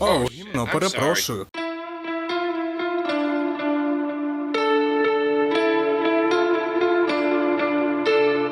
О, гімно, перепрошую.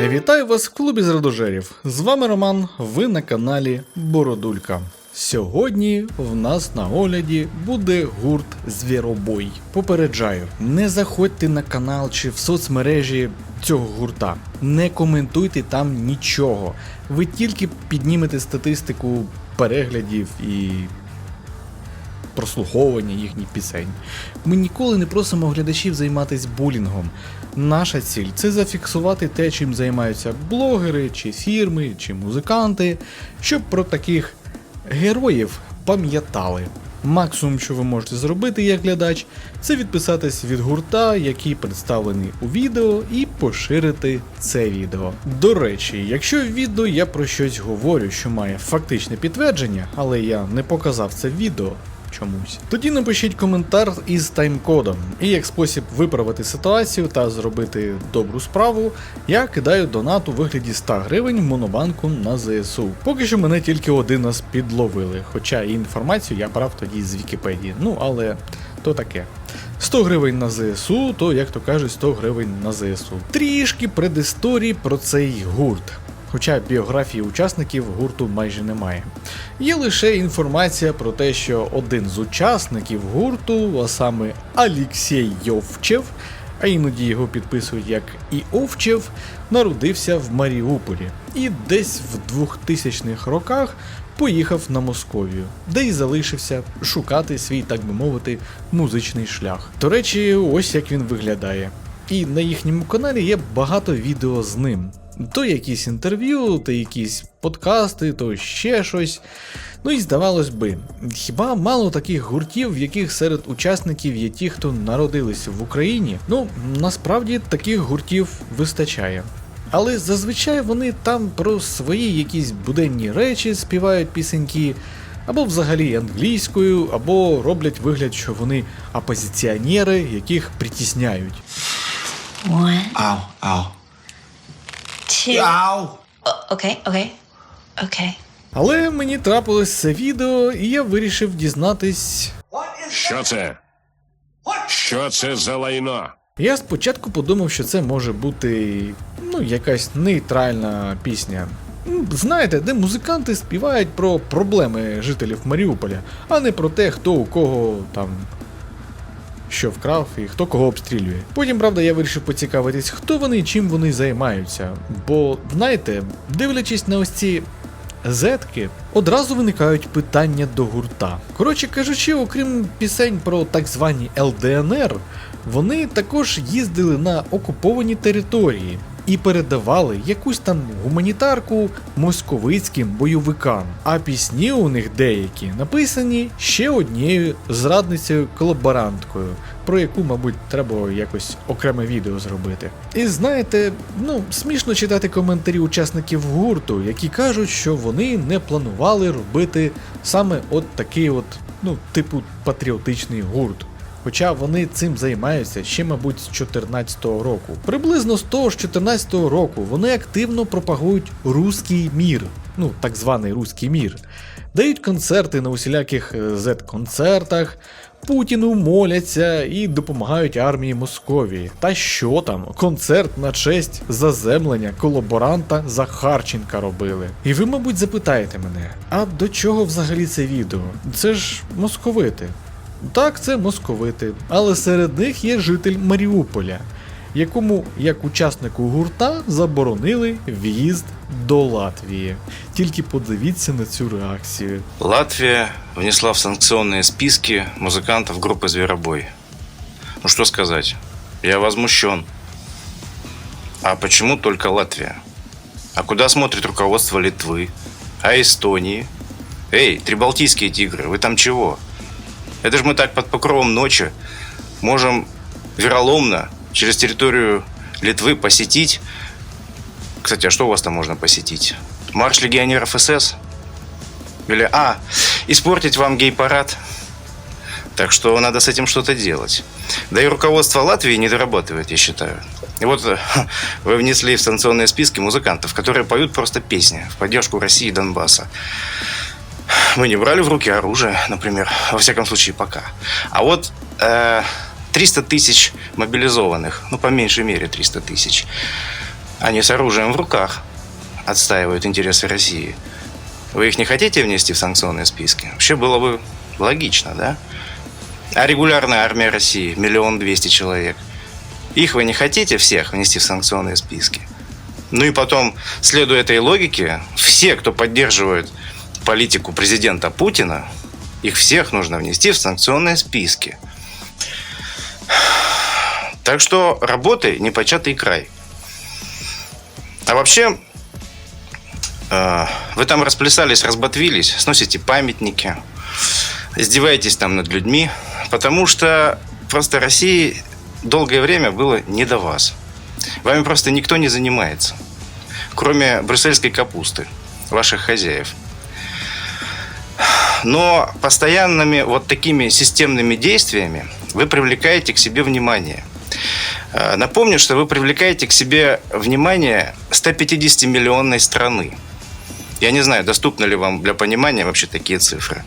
Вітаю вас в клубі з радожерів. З вами Роман. Ви на каналі Бородулька. Сьогодні в нас на огляді буде гурт Звіробой. Попереджаю, не заходьте на канал чи в соцмережі цього гурта. Не коментуйте там нічого. Ви тільки піднімете статистику переглядів і прослуховування їхніх пісень. Ми ніколи не просимо глядачів займатися булінгом. Наша ціль це зафіксувати те, чим займаються блогери, чи фірми, чи музиканти, щоб про таких героїв пам'ятали. Максимум, що ви можете зробити як глядач, це відписатись від гурта, який представлений у відео, і поширити це відео. До речі, якщо в відео я про щось говорю, що має фактичне підтвердження, але я не показав це відео, чомусь. Тоді напишіть коментар із таймкодом. І як спосіб виправити ситуацію та зробити добру справу, я кидаю донат у вигляді 100 гривень монобанку на ЗСУ. Поки що мене тільки один раз підловили, хоча і інформацію я брав тоді з Вікіпедії. Ну але то таке. 100 гривень на ЗСУ, то як то кажуть, 100 гривень на ЗСУ. Трішки предісторії про цей гурт. Хоча біографії учасників гурту майже немає. Є лише інформація про те, що один з учасників гурту, а саме Алексій Йовчев, а іноді його підписують як Іовчев, народився в Маріуполі і десь в 2000-х роках поїхав на Московію, де й залишився шукати свій, так би мовити, музичний шлях. До речі, ось як він виглядає. І на їхньому каналі є багато відео з ним. То якісь інтерв'ю, то якісь подкасти, то ще щось. Ну і здавалось би, хіба мало таких гуртів, в яких серед учасників є ті, хто народилися в Україні? Ну, насправді таких гуртів вистачає. Але зазвичай вони там про свої якісь буденні речі співають пісеньки, або взагалі англійською, або роблять вигляд, що вони опозиціонери, яких притісняють. One, Ow, two. Ow! Okay, okay, okay. Але мені трапилось це відео, і я вирішив дізнатись. Що це? Що це за лайно? Я спочатку подумав, що це може бути ну, якась нейтральна пісня. Знаєте, де музиканти співають про проблеми жителів Маріуполя, а не про те, хто у кого там що вкрав і хто кого обстрілює. Потім, правда, я вирішив поцікавитись, хто вони і чим вони займаються. Бо, знаєте, дивлячись на ось ці зетки, одразу виникають питання до гурта. Коротше кажучи, окрім пісень про так звані ЛДНР, вони також їздили на окуповані території і передавали якусь там гуманітарку московицьким бойовикам. А пісні у них деякі написані ще однією зрадницею колаборанткою, про яку, мабуть, треба якось окреме відео зробити. І знаєте, ну смішно читати коментарі учасників гурту, які кажуть, що вони не планували робити саме от такий от, ну, типу, патріотичний гурт. Хоча вони цим займаються ще, мабуть, з 14-го року. Приблизно з того ж 14-го року вони активно пропагують руський мір, ну так званий руський мір, дають концерти на усіляких е, Z-концертах, Путіну моляться і допомагають армії Московії. Та що там, концерт на честь заземлення колаборанта Захарченка робили. І ви, мабуть, запитаєте мене, а до чого взагалі це відео? Це ж московити. Так, це московити, але серед них є житель Маріуполя, якому, як учаснику гурта, заборонили в'їзд до Латвії. Тільки подивіться на цю реакцію. Латвия внесла в санкционные списки музыкантов группы «Зверобой». Ну что сказать, я возмущен. А почему только Латвия? А куда смотрит руководство Литвы? А Эстонии? Эй, трибалтийские тигры, вы там чего? Это же мы так под покровом ночи можем вероломно через территорию Литвы посетить. Кстати, а что у вас там можно посетить? Марш легионеров СС? Или, а, испортить вам гей-парад? Так что надо с этим что-то делать. Да и руководство Латвии не дорабатывает, я считаю. И вот вы внесли в санкционные списки музыкантов, которые поют просто песни в поддержку России и Донбасса. Мы не брали в руки оружие, например, во всяком случае пока. А вот э, 300 тысяч мобилизованных, ну по меньшей мере 300 тысяч, они с оружием в руках отстаивают интересы России. Вы их не хотите внести в санкционные списки? Вообще было бы логично, да? А регулярная армия России, миллион двести человек. Их вы не хотите всех внести в санкционные списки? Ну и потом, следуя этой логике, все, кто поддерживает политику президента Путина, их всех нужно внести в санкционные списки. Так что работы непочатый край. А вообще, э, вы там расплясались, разбатвились, сносите памятники, издеваетесь там над людьми, потому что просто России долгое время было не до вас. Вами просто никто не занимается, кроме брюссельской капусты, ваших хозяев. Но постоянными вот такими системными действиями вы привлекаете к себе внимание. Э, Напомню, что вы привлекаете к себе внимание 150-миллионной страны. Я не знаю, доступны ли вам для понимания вообще такие цифры.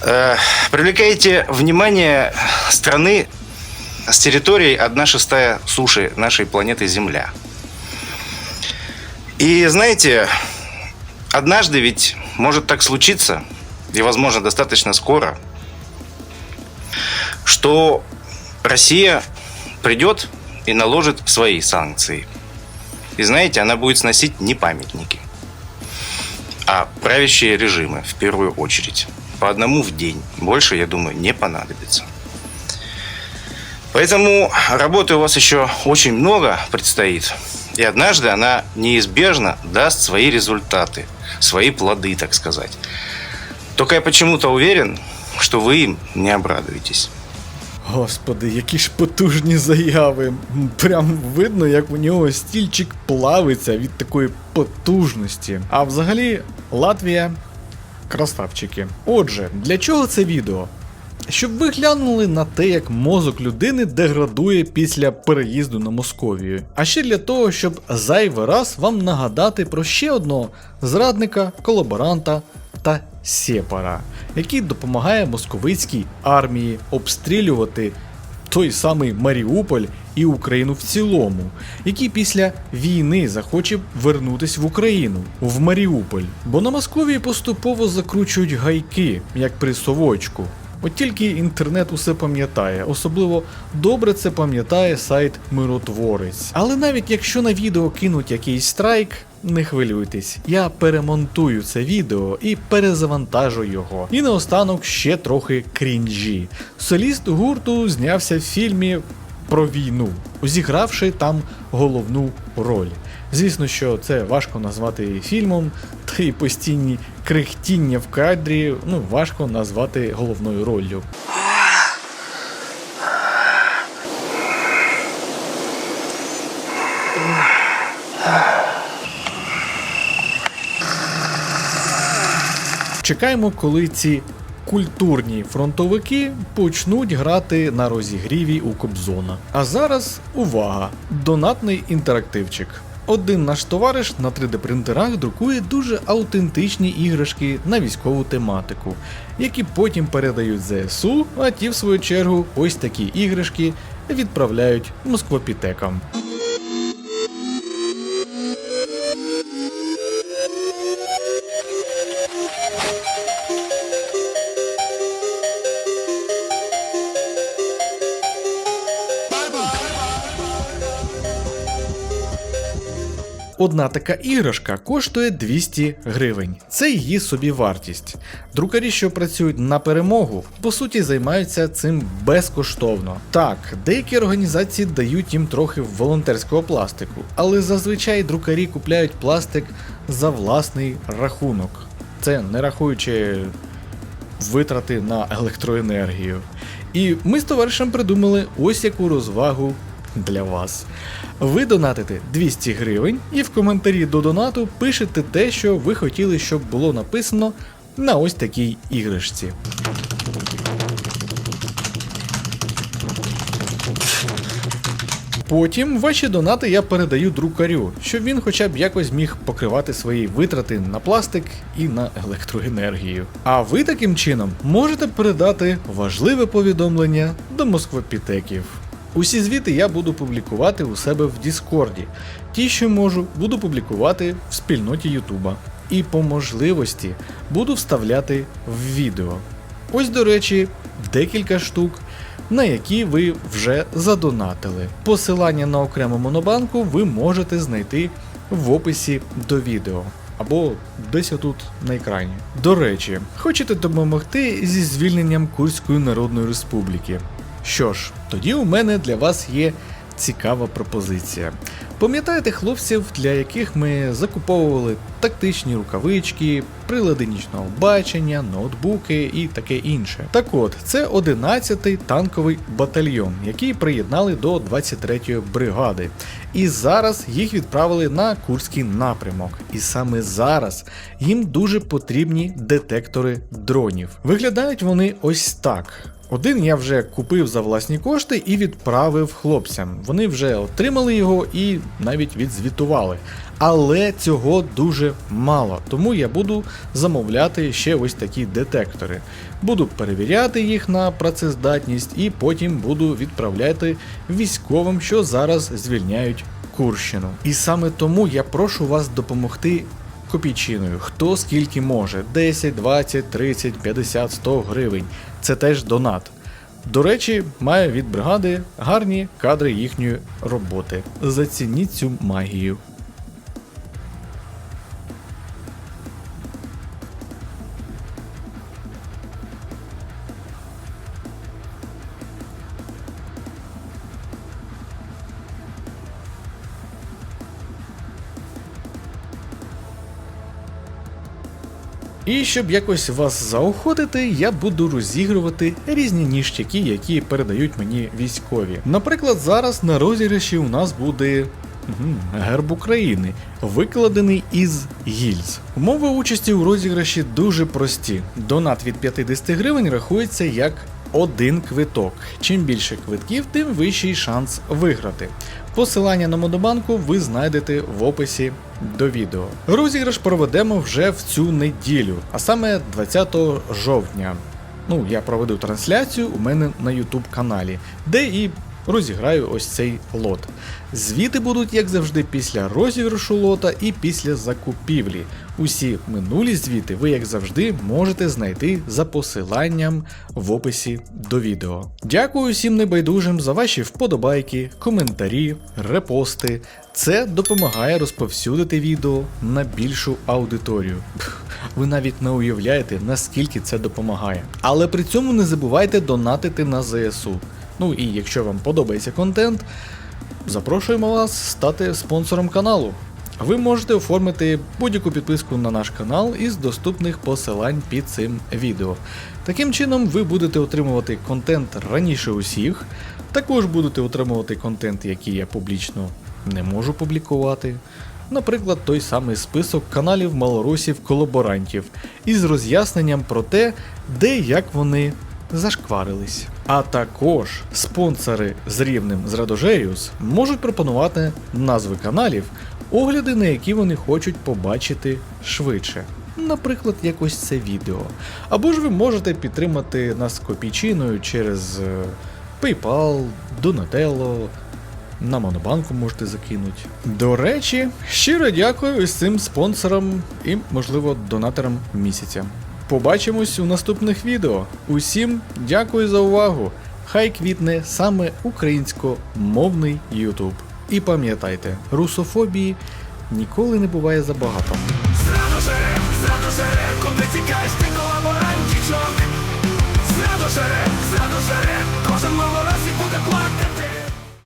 Э, Привлекаете внимание страны с территорией 1 шестая суши нашей планеты Земля. И знаете, однажды ведь может так случиться, и возможно достаточно скоро, что Россия придет и наложит свои санкции. И знаете, она будет сносить не памятники, а правящие режимы в первую очередь. По одному в день. Больше, я думаю, не понадобится. Поэтому работы у вас еще очень много предстоит. И однажды она неизбежно даст свои результаты, свои плоды, так сказать. Только я почему-то уверен, что вы им не обрадуетесь. Господи, які ж потужні заяви. Прям видно, як у нього стільчик плавиться від такої потужності. А взагалі, Латвія красавчики. Отже, для чого це відео? Щоб ви глянули на те, як мозок людини деградує після переїзду на Московію. А ще для того, щоб зайвий раз вам нагадати про ще одного зрадника, колаборанта та сепара, який допомагає московицькій армії обстрілювати той самий Маріуполь і Україну в цілому, який після війни захоче вернутись в Україну, в Маріуполь. Бо на Московії поступово закручують гайки, як при совочку. От тільки інтернет усе пам'ятає, особливо добре це пам'ятає сайт Миротворець. Але навіть якщо на відео кинуть якийсь страйк, не хвилюйтесь, я перемонтую це відео і перезавантажу його. І наостанок ще трохи крінжі. Соліст гурту знявся в фільмі про війну, зігравши там головну роль. Звісно, що це важко назвати фільмом, та й постійні крихтіння в кадрі ну, важко назвати головною роллю. Чекаємо, коли ці культурні фронтовики почнуть грати на розігріві у Кобзона. А зараз увага! Донатний інтерактивчик. Один наш товариш на 3D-принтерах друкує дуже аутентичні іграшки на військову тематику, які потім передають ЗСУ, а ті, в свою чергу, ось такі іграшки відправляють москвопітекам. Одна така іграшка коштує 200 гривень. Це її собівартість. Друкарі, що працюють на перемогу, по суті займаються цим безкоштовно. Так, деякі організації дають їм трохи волонтерського пластику, але зазвичай друкарі купляють пластик за власний рахунок. Це не рахуючи витрати на електроенергію. І ми з товаришем придумали ось яку розвагу для вас. Ви донатите 200 гривень і в коментарі до донату пишете те, що ви хотіли, щоб було написано на ось такій іграшці. Потім ваші донати я передаю друкарю, щоб він хоча б якось міг покривати свої витрати на пластик і на електроенергію. А ви таким чином можете передати важливе повідомлення до москвопітеків. Усі звіти я буду публікувати у себе в Діскорді. Ті, що можу, буду публікувати в спільноті Ютуба. І по можливості буду вставляти в відео. Ось, до речі, декілька штук, на які ви вже задонатили. Посилання на окрему монобанку ви можете знайти в описі до відео. Або десь отут на екрані. До речі, хочете допомогти зі звільненням Курської Народної Республіки? Що ж, тоді у мене для вас є цікава пропозиція. Пам'ятаєте хлопців, для яких ми закуповували тактичні рукавички, прилади нічного бачення, ноутбуки і таке інше. Так от, це 11-й танковий батальйон, який приєднали до 23-ї бригади. І зараз їх відправили на Курський напрямок. І саме зараз їм дуже потрібні детектори дронів. Виглядають вони ось так. Один я вже купив за власні кошти і відправив хлопцям. Вони вже отримали його і навіть відзвітували. Але цього дуже мало, тому я буду замовляти ще ось такі детектори. Буду перевіряти їх на працездатність і потім буду відправляти військовим, що зараз звільняють Курщину. І саме тому я прошу вас допомогти копійчиною, хто скільки може: 10, 20, 30, 50, 100 гривень. Це теж донат. До речі, має від бригади гарні кадри їхньої роботи. Зацініть цю магію. І щоб якось вас заохотити, я буду розігрувати різні ніштяки, які передають мені військові. Наприклад, зараз на розіграші у нас буде герб України, викладений із гільз. Умови участі у розіграші дуже прості. Донат від 50 гривень рахується як один квиток. Чим більше квитків, тим вищий шанс виграти. Посилання на Модобанку ви знайдете в описі до відео. Розіграш проведемо вже в цю неділю, а саме 20 жовтня. Ну, я проведу трансляцію у мене на YouTube каналі, де і розіграю ось цей лот. Звіти будуть, як завжди, після розіграшу лота і після закупівлі. Усі минулі звіти ви, як завжди, можете знайти за посиланням в описі до відео. Дякую всім небайдужим за ваші вподобайки, коментарі, репости. Це допомагає розповсюдити відео на більшу аудиторію. Ви навіть не уявляєте, наскільки це допомагає. Але при цьому не забувайте донатити на ЗСУ. Ну і якщо вам подобається контент, запрошуємо вас стати спонсором каналу. Ви можете оформити будь-яку підписку на наш канал із доступних посилань під цим відео. Таким чином, ви будете отримувати контент раніше усіх, також будете отримувати контент, який я публічно не можу публікувати. Наприклад, той самий список каналів малорусів-колаборантів із роз'ясненням про те, де і як вони зашкварились. А також спонсори з рівнем з Радожеріус можуть пропонувати назви каналів, огляди на які вони хочуть побачити швидше. Наприклад, якось це відео. Або ж ви можете підтримати нас копійчиною через е, PayPal, Donatello, на Монобанку можете закинути. До речі, щиро дякую ось цим спонсорам і, можливо, донаторам місяця. Побачимось у наступних відео. Усім дякую за увагу! Хай квітне саме українськомовний Ютуб. І пам'ятайте, русофобії ніколи не буває забагато. Зрада жере, зрада жере, куди тікаєш ти колаборантічок. Зрада жере, зрада жере.